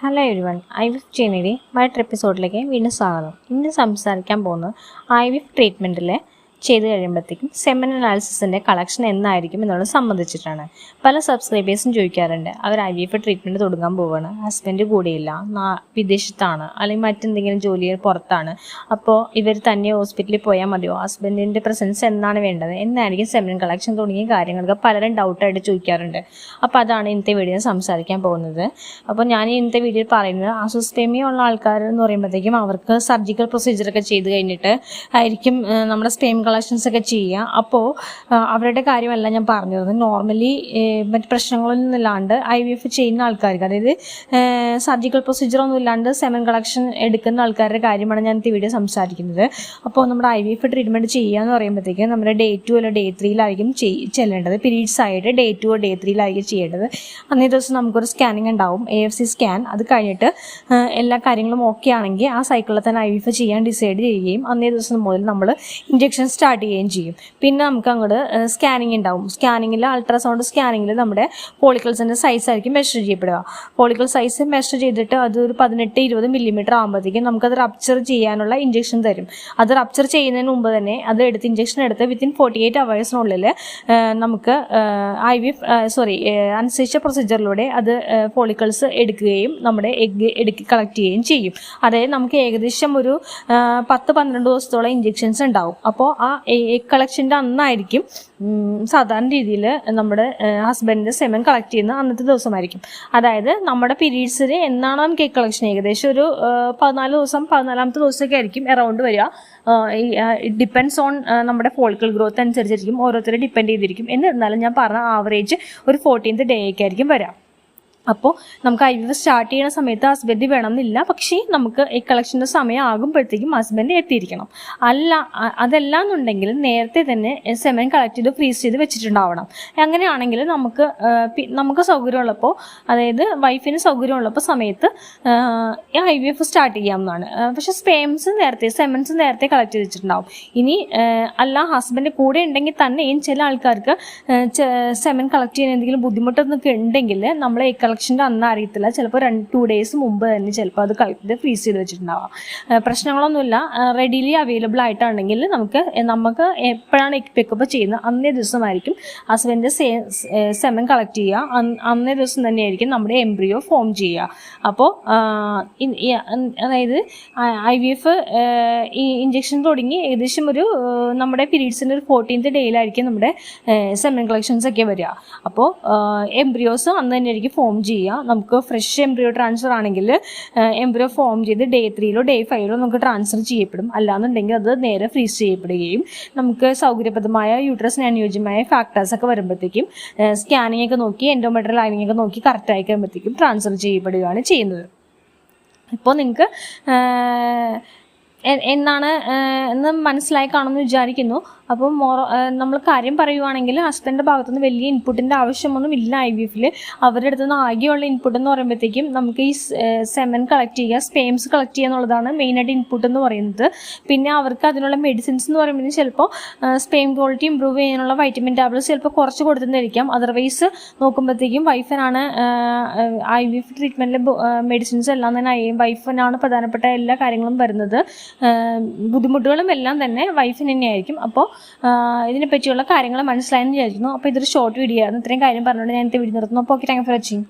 Hello everyone I wif ചെയ്യുന്നതിന്റെ മറ്റൊരു എപ്പിസോഡിലേക്ക് വീണ്ടും സ്വാഗതം. ഇന്ന് സംസാരിക്കാൻ പോകുന്നത് ഐ വിഫ് ട്രീറ്റ്മെന്റിൽ ചെയ്ത് കഴിയുമ്പോഴത്തേക്കും സെമൻ അനാലിസിസിന്റെ കളക്ഷൻ എന്നായിരിക്കും എന്നുള്ളത് സംബന്ധിച്ചിട്ടാണ്. പല സബ്സ്ക്രൈബേഴ്സും ചോദിക്കാറുണ്ട് അവർ ഐ വി എഫ് ട്രീറ്റ്മെന്റ് തുടങ്ങാൻ പോവുകയാണ് ഹസ്ബൻഡ് കൂടെയില്ല വിദേശത്താണ് അല്ലെങ്കിൽ മറ്റെന്തെങ്കിലും ജോലി പുറത്താണ് അപ്പോൾ ഇവർ തന്നെ ഹോസ്പിറ്റലിൽ പോയാൽ മതിയോ ഹസ്ബൻഡിന്റെ പ്രസൻസ് എന്നാണ് വേണ്ടത്? എന്നായിരിക്കും സെമൻ കളക്ഷൻ തുടങ്ങിയ കാര്യങ്ങളൊക്കെ പലരും ഡൗട്ടായിട്ട് ചോദിക്കാറുണ്ട്. അപ്പോൾ അതാണ് ഇന്നത്തെ വീഡിയോ സംസാരിക്കാൻ പോകുന്നത്. അപ്പോൾ ഞാൻ ഇന്നത്തെ വീഡിയോയിൽ പറയുന്നത് അസുസ്പേമിയ ഉള്ള ആൾക്കാർ എന്ന് പറയുമ്പോഴത്തേക്കും അവർക്ക് സർജിക്കൽ പ്രൊസീജിയറൊക്കെ ചെയ്ത് കഴിഞ്ഞിട്ട് ആയിരിക്കും നമ്മുടെ നമ്മുടെ സ്പേം കളക്ഷൻസ് ഒക്കെ ചെയ്യാം. അപ്പോൾ അവരുടെ കാര്യമല്ല ഞാൻ പറഞ്ഞത്. നോർമലി മറ്റ് പ്രശ്നങ്ങളൊന്നും ഇല്ലാണ്ട് ഐ വി എഫ് ചെയ്യുന്ന ആൾക്കാർക്ക് അതായത് സർജിക്കൽ പ്രൊസീജിയർ ഒന്നും ഇല്ലാണ്ട് സെമൻ കളക്ഷൻ എടുക്കുന്ന ആൾക്കാരുടെ കാര്യമാണ് ഞാൻ ഇവിടെ സംസാരിക്കുന്നത്. അപ്പോൾ നമ്മുടെ ഐ വി എഫ് ട്രീറ്റ്മെന്റ് ചെയ്യുക എന്ന് പറയുമ്പോഴത്തേക്കും നമ്മുടെ ഡേ ടു അല്ല ഡേ ത്രീയിലായിരിക്കും ചെല്ലേണ്ടത്. പീരീഡ്സ് ആയിട്ട് ഡേ ടു ഡേ ത്രീയിലായിരിക്കും ചെയ്യേണ്ടത്. അന്നേ ദിവസം നമുക്കൊരു സ്കാനിങ് ഉണ്ടാവും എ എഫ് സി സ്കാൻ അത് കഴിഞ്ഞിട്ട് എല്ലാ കാര്യങ്ങളും ഓക്കെ ആണെങ്കിൽ ആ സൈക്കിളിൽ തന്നെ ഐ വി എഫ് ചെയ്യാൻ ഡിസൈഡ് ചെയ്യുകയും അന്നേ ദിവസം മുതൽ നമ്മൾ ഇഞ്ചെക്ഷൻ സ്റ്റാർട്ട് ചെയ്യുകയും ചെയ്യും. പിന്നെ നമുക്ക് അങ്ങോട്ട് സ്കാനിങ് ഉണ്ടാവും. സ്കാനിങ്ങിൽ അൾട്രാസൗണ്ട് സ്കാനിങ്ങിൽ നമ്മുടെ പോളിക്കിൾസിന്റെ സൈസ് ആയിരിക്കും മെഷർ ചെയ്യപ്പെടുക. പോളിക്കിൾ സൈസ് മെഷർ ചെയ്തിട്ട് അത് ഒരു പതിനെട്ട് ഇരുപത് മില്ലിമീറ്റർ ആകുമ്പോഴത്തേക്കും നമുക്കത് റപ്ചർ ചെയ്യാനുള്ള ഇഞ്ചെക്ഷൻ തരും. അത് റപ്ചർ ചെയ്യുന്നതിന് മുമ്പ് തന്നെ അത് എടുത്ത് ഇഞ്ചെക്ഷൻ എടുത്ത് വിത്തിൻ ഫോർട്ടി എയ്റ്റ് അവേഴ്സിനുള്ളിൽ നമുക്ക് ഐ വി സോറി അനുസരിച്ച പ്രൊസീജിയറിലൂടെ അത് പോളിക്കിൾസ് എടുക്കുകയും നമ്മുടെ എഗ് എടുക്കി കളക്ട് ചെയ്യുകയും ചെയ്യും. അതായത് നമുക്ക് ഏകദേശം ഒരു പത്ത് പന്ത്രണ്ട് ദിവസത്തോളം ഇഞ്ചെക്ഷൻസ് ഉണ്ടാവും. അപ്പോൾ എഗ് കളക്ഷന്റെ അന്നായിരിക്കും സാധാരണ രീതിയിൽ നമ്മുടെ ഹസ്ബൻഡിന്റെ സെമൻ കളക്ട് ചെയ്യുന്ന അന്നത്തെ ദിവസമായിരിക്കും. അതായത് നമ്മുടെ പീരീഡ്സിൽ എന്നാണ് നമുക്ക് എഗ് കളക്ഷൻ ഏകദേശം ഒരു ആ, പതിനാല് ദിവസം പതിനാലാമത്തെ ദിവസമൊക്കെ ആയിരിക്കും എറൗണ്ട് വരിക. ഡിപ്പെൻഡ്സ് ഓൺ നമ്മുടെ ഫോളിക്കൽ ഗ്രോത്ത് അനുസരിച്ചിരിക്കും. ഓരോരുത്തരെ ഡിപ്പെൻഡ് ചെയ്തിരിക്കും. എന്നിരുന്നാലും ഞാൻ പറഞ്ഞ ആവറേജ് ഒരു ഫോർട്ടീൻത്ത് ഡേ ഒക്കെ ആയിരിക്കും വരാം അപ്പോൾ നമുക്ക് ഐ വി സ്റ്റാർട്ട് ചെയ്യുന്ന സമയത്ത് ഹസ്ബൻഡ് വേണമെന്നില്ല. പക്ഷേ നമുക്ക് ഈ കളക്ഷന്റെ സമയം ആകുമ്പോഴത്തേക്കും ഹസ്ബൻഡ് എത്തിയിരിക്കണം. അല്ല അതല്ല എന്നുണ്ടെങ്കിൽ നേരത്തെ തന്നെ സെമൻ കളക്ട് ചെയ്ത് ഫ്രീസ് ചെയ്ത് വെച്ചിട്ടുണ്ടാവണം. അങ്ങനെയാണെങ്കിൽ നമുക്ക് നമുക്ക് സൗകര്യമുള്ളപ്പോൾ അതായത് വൈഫിന് സൗകര്യമുള്ളപ്പോൾ സമയത്ത് ഐ വി എഫ് സ്റ്റാർട്ട് ചെയ്യാവുന്നതാണ്. പക്ഷെ സ്പേംസ് നേരത്തെ സെമൻസ് നേരത്തെ കളക്ട് ചെയ്ത് വെച്ചിട്ടുണ്ടാവും. ഇനി അല്ല ഹസ്ബൻഡ് കൂടെ ഉണ്ടെങ്കിൽ തന്നെയും ചില ആൾക്കാർക്ക് സെമൻ കളക്ട് ചെയ്യാൻ എന്തെങ്കിലും ബുദ്ധിമുട്ടൊക്കെ ഉണ്ടെങ്കിൽ നമ്മൾ ഈ കളക്ഷന്റെ അന്ന് അറിയത്തില്ല. ചിലപ്പോൾ രണ്ട് ടു ഡേയ്സ് മുമ്പ് തന്നെ ചിലപ്പോൾ അത് കളക്ട് ഫ്രീസ് ചെയ്ത് വെച്ചിട്ടുണ്ടാവാം. പ്രശ്നങ്ങളൊന്നുമില്ല. റെഡിലി അവൈലബിൾ ആയിട്ടാണെങ്കിൽ നമുക്ക് നമുക്ക് എപ്പോഴാണ് പിക്കപ്പ് ചെയ്യുന്നത്? അന്നേ ദിവസമായിരിക്കും. ഹസ്ബൻഡ് സെമൻ കളക്ട് ചെയ്യുക. അന്നേ ദിവസം തന്നെയായിരിക്കും നമ്മുടെ എംബ്രിയോ ഫോം ചെയ്യുക. അപ്പോൾ അതായത് ഐ വി എഫ് ഇഞ്ചെക്ഷൻ തുടങ്ങി ഏകദേശം ഒരു നമ്മുടെ പീരീഡ്സിന്റെ ഒരു ഫോർട്ടീൻത്ത് ഡേയിലായിരിക്കും നമ്മുടെ സെമൻ കളക്ഷൻസ് ഒക്കെ വരിക. അപ്പോൾ എംബ്രിയോസ് അന്ന് തന്നെയായിരിക്കും ഫോം ചെയ്യുക നമുക്ക് ഫ്രഷ് എംബ്രിയോ ട്രാൻസ്ഫർ ആണെങ്കിൽ എംബ്രിയോ ഫോം ചെയ്ത് ഡേ ത്രീയിലോ ഡേ ഫൈവിലോ നമുക്ക് ട്രാൻസ്ഫർ ചെയ്യപ്പെടും. അല്ലാന്നുണ്ടെങ്കിൽ അത് നേരെ ഫ്രീസ് ചെയ്യപ്പെടുകയും നമുക്ക് സൗകര്യപ്രദമായ യൂട്രസിന് അനുയോജ്യമായ ഫാക്ടേഴ്സ് ഒക്കെ വരുമ്പോഴത്തേക്കും സ്കാനിങ് ഒക്കെ നോക്കി എൻഡോമെട്രൽ ലൈനിങ് ഒക്കെ നോക്കി കറക്റ്റ് ആയി കഴിയുമ്പോഴത്തേക്കും ട്രാൻസ്ഫർ ചെയ്യപ്പെടുകയാണ് ചെയ്യുന്നത്. ഇപ്പോൾ നിങ്ങൾക്ക് എന്നാണ് എന്ന് മനസ്സിലായി കാണുമെന്ന് വിചാരിക്കുന്നു. അപ്പം മോറ നമ്മൾ കാര്യം പറയുവാണെങ്കിൽ ഹസ്ബൻഡിന്റെ ഭാഗത്തുനിന്ന് വലിയ ഇൻപുട്ടിന്റെ ആവശ്യമൊന്നും ഇല്ല ഐ വി എഫിൽ. അവരുടെ അടുത്ത് നിന്ന് ആകെയുള്ള ഇൻപുട്ട് എന്ന് പറയുമ്പോഴത്തേക്കും നമുക്ക് ഈ സെമൻ കളക്ട് ചെയ്യുക സ്പേംസ് കളക്ട് ചെയ്യുക എന്നുള്ളതാണ് മെയിനായിട്ട് ഇൻപുട്ട് എന്ന് പറയുന്നത്. പിന്നെ അവർക്ക് അതിനുള്ള മെഡിസിൻസ് എന്ന് പറയുമ്പോൾ ചിലപ്പോൾ സ്പെയിം ക്വാളിറ്റി ഇമ്പ്രൂവ് ചെയ്യാനുള്ള വൈറ്റമിൻ ടാബ്ലറ്റ്സ് ചിലപ്പോൾ കുറച്ച് കൊടുത്തെന്നിരിക്കാം അതർവൈസ് നോക്കുമ്പോഴത്തേക്കും വൈഫിനാണ് ഐ വി എഫ് ട്രീറ്റ്മെന്റിലെ മെഡിസിൻസ് എല്ലാം തന്നെ വൈഫിനാണ് പ്രധാനപ്പെട്ട എല്ലാ കാര്യങ്ങളും വരുന്നത്. ബുദ്ധിമുട്ടുകളും എല്ലാം തന്നെ വൈഫിന് തന്നെയായിരിക്കും. അപ്പോൾ ഇതിനെപ്പറ്റിയുള്ള കാര്യങ്ങൾ മനസ്സിലായെന്ന് വിചാരിക്കുന്നു. അപ്പോൾ ഇതൊരു ഷോർട്ട് വീഡിയോ ആയിരുന്നു. ഇത്രയും കാര്യം പറഞ്ഞുകൊണ്ട് ഞാൻ ഇത് വീഡിയോ നിർത്തുന്നു അപ്പോൾ ഓക്കെ താങ്ക് ഫോർ വാച്ചിങ്